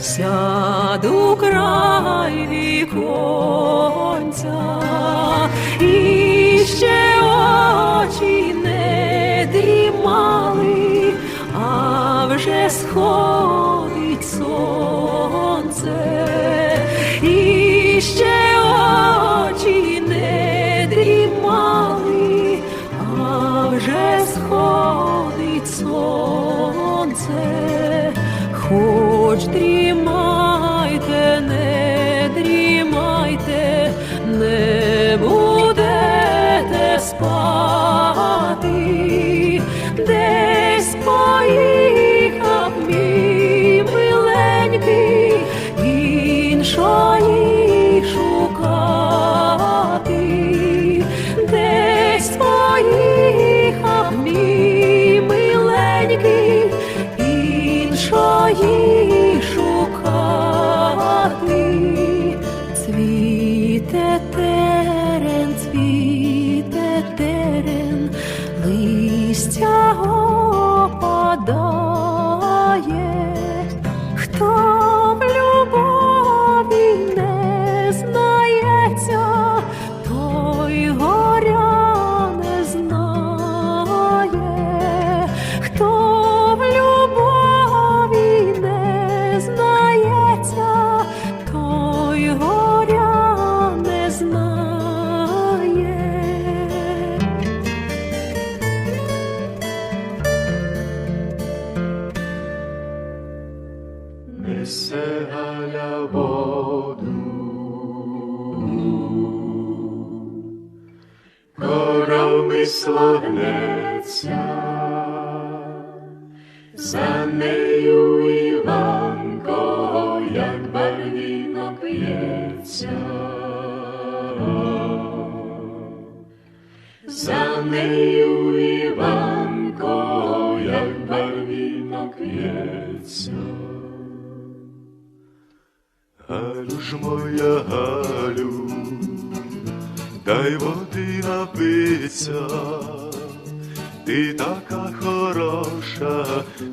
сяду край віконця. і за нею Іванко, як барвінок п'ється. За нею Іванко, як барвінок п'ється. Галю ж моя Галю, дай води напиться, ти така хороша,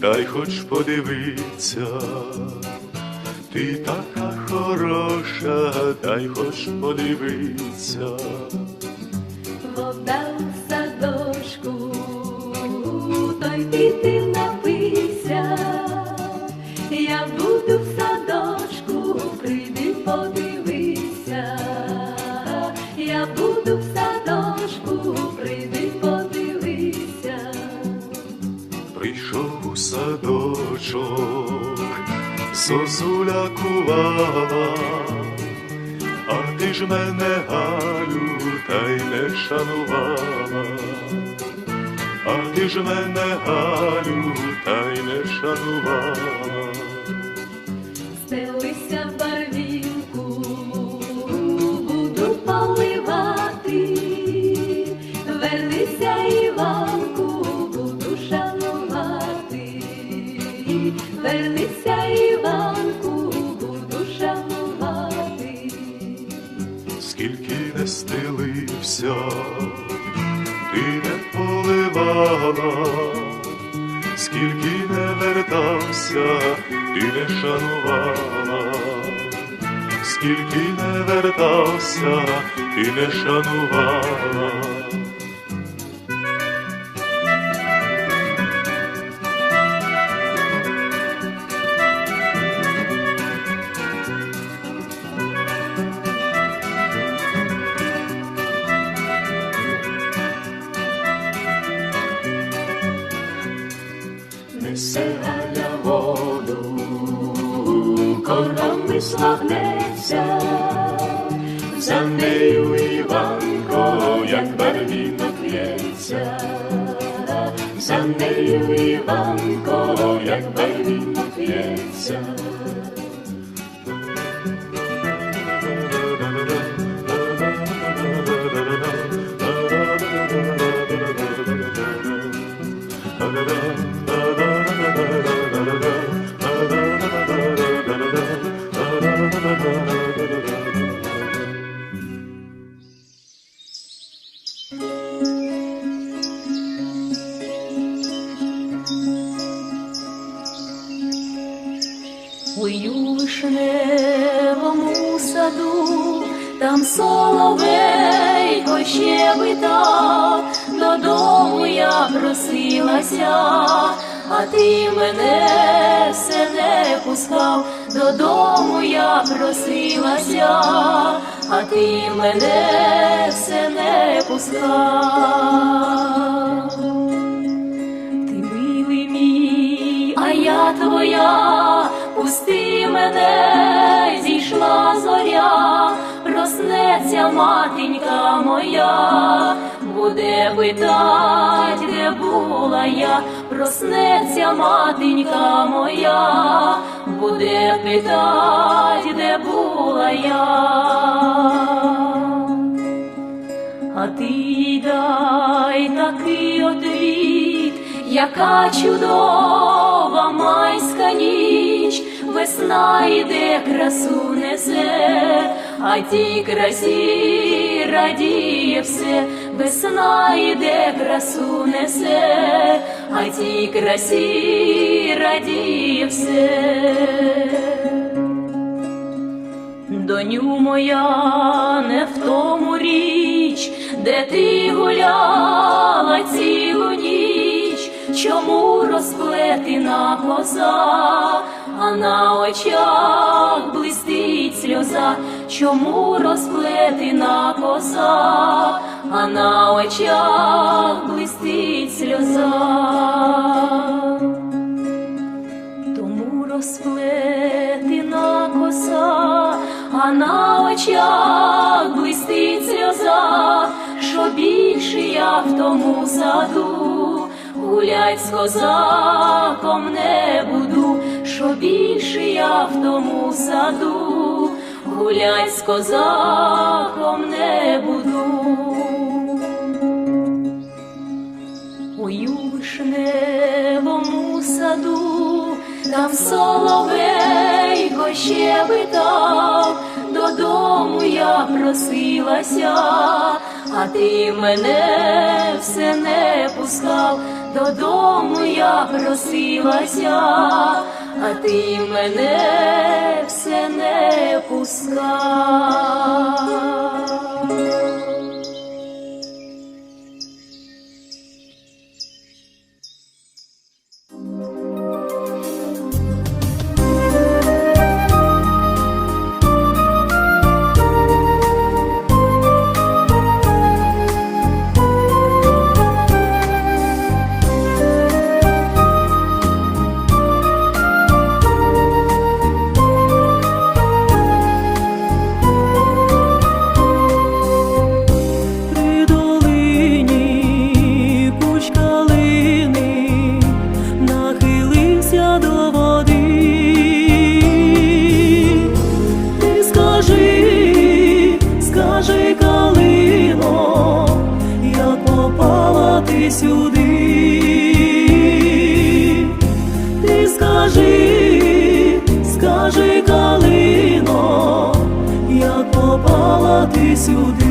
та й хоч подивиться, ти така хороша, та й хоч подивиться. Зозуля кувала, а ти ж мене Галю, та й не шанувала, а ти ж мене Галю, та й не шанувала. серця, ти не поливала, скільки не вертався, ти не шанувала, скільки не вертався, ти не шанувала. Корами славнеться, за нею Іванко, як барвінок п'ється, за нею Іванко, як барвінок п'ється. У вишневому саду, там соловейко щебетав, додому я просилася, а ти мене все не пускав, додому я просилася, а ти мене все не пускав. Ти милий мій, а я твоя, пусти мене, зійшла зоря, проснеться матінька моя, буде питать, де була я, проснеться матінька моя, буде питать, де була я. А ти їй дай такий одвіт, яка чудова майська ніч, весна іде, красу несе, а тій красі радіє все, весна іде, красу несе, а тій красі радіє все. Доню моя, не в тому річ, де ти гуляла цілу ніч, чому розплетена коза, а на очах блистить сльоза, чому розплетена коза, а на очах блистить сльоза. Тому розплетена коса, а на очах блистить сльоза, що більше я в тому саду, гулять з козаком не буду, що більше я в тому саду, гулять з козаком не буду. Ой, у вишневому саду, там соловейко щебетав, додому я просилася, а ти мене все не пускав, додому я просилася, а ти мене все не пускав. Сюди.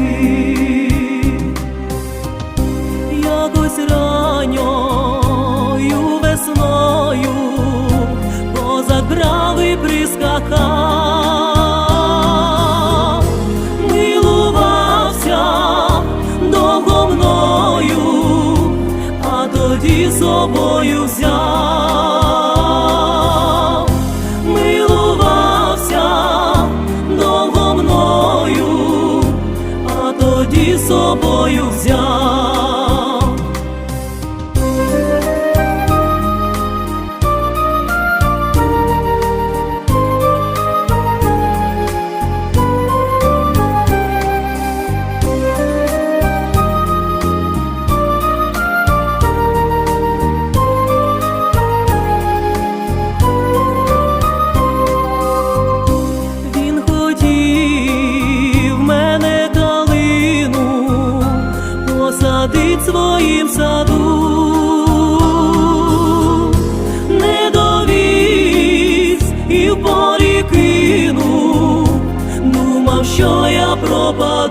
Я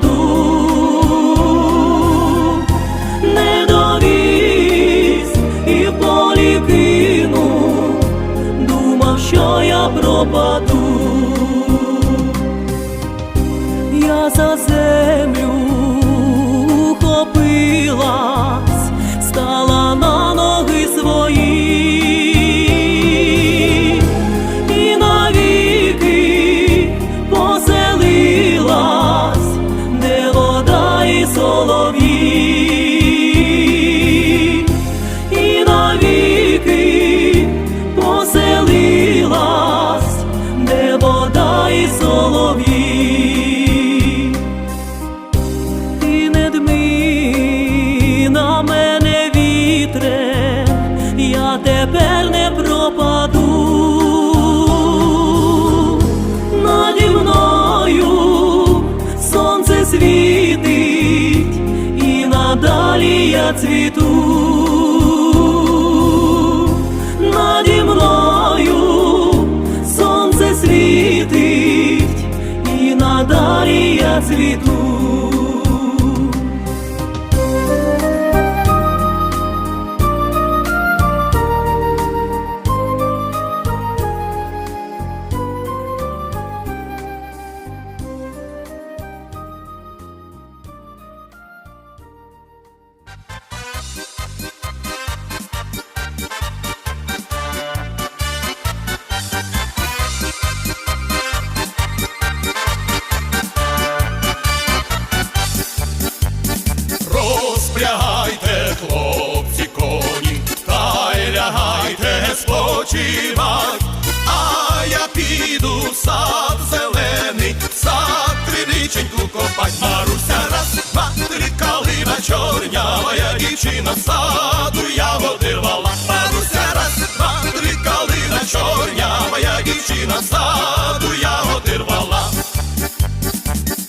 спочивать, а я піду в сад зелений, сад криниченьку копать. Маруся раз, два, три, калина чорнява, я дівчина з саду ягоди рвала. Маруся раз, два, три, калина чорнява, я дівчина з саду ягоди рвала.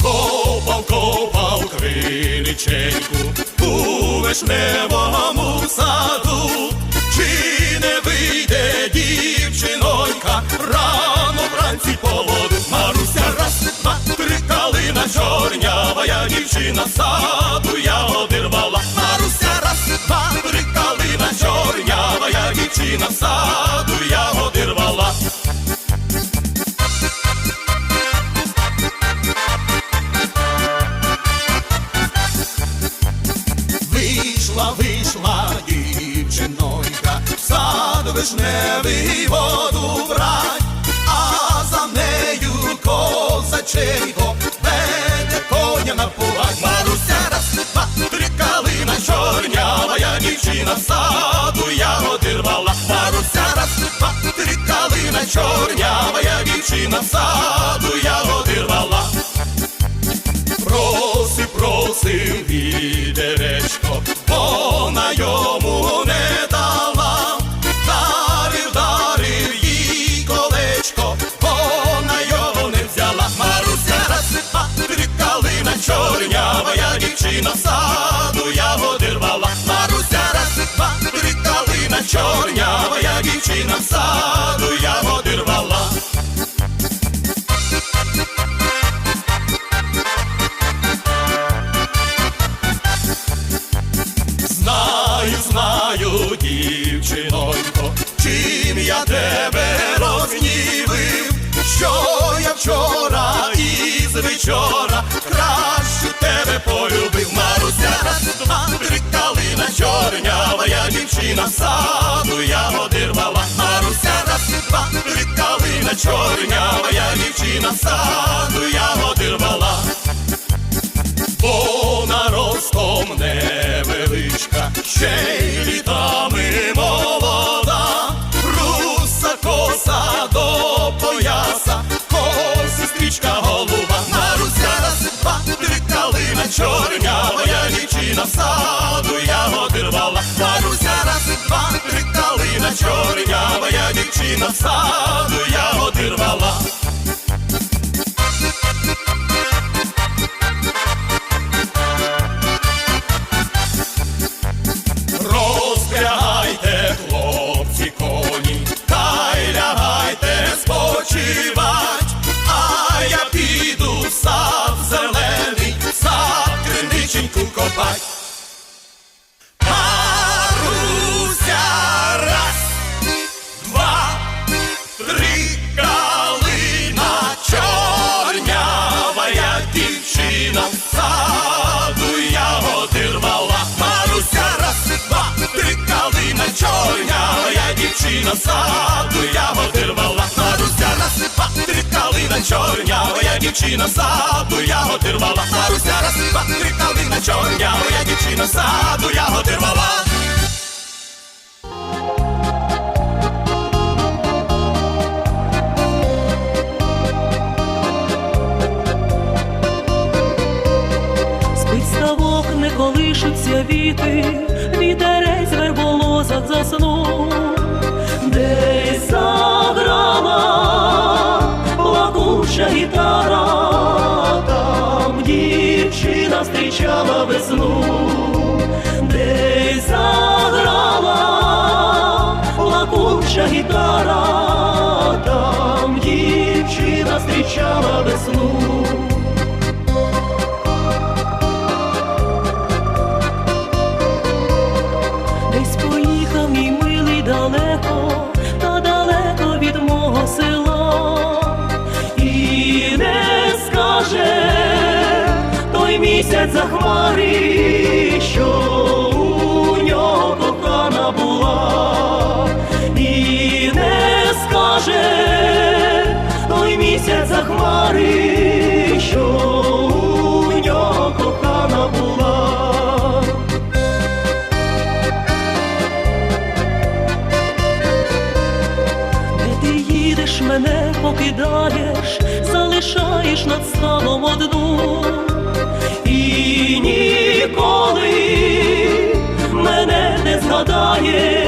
Копав, копав криниченьку у вишневому калина чорнява, я дівчина саду ягоди рвала. Маруся раз, два, три, калина чорнява, я дівчина саду ягоди рвала. Вийшла, вийшла дівчинонька, в сад вишневий воду брать, коня напувать. Маруся раз, два, три, калина чорнявая я дівчина в саду ягоди рвала. Маруся раз, два, три, калина чорнявая я дівчина в саду ягоди рвала. Проси, просив вітеречко, по йому калина чорнява, я дівчина в саду ягоди рвала. Маруся раз, два, три, калина чорнява, я дівчина в саду ягоди рвала. Знаю, знаю, дівчинонько, чим я тебе розгнівив, що я вчора із вечора два, три, калина чорнява, я дівчина саду ягоди рвала. Маруся раз, два, три калина чорнява, я дівчина саду ягоди рвала. Вона ростом невеличка, ще й літами молода, калина моя дівчина в саду ягоди рвала, Маруся раз, два, три калина чорнява, я дівчина в саду ягоди рвала. Дівчина саду ягоди рвала. Маруся, раз, два, три, калина чорнява, я дівчина саду ягоди рвала. Колишуться віти, вітерець верболозах заснув, десь зустрічала весну, десь заграла плакуча гітара, там дівчина зустрічала весну. Місяць за хмари, що у нього кохана була, і не скаже той місяць за хмари, що у нього кохана була. Де ти їдеш, мене покидаєш, залишаєш над ставом одну yeah.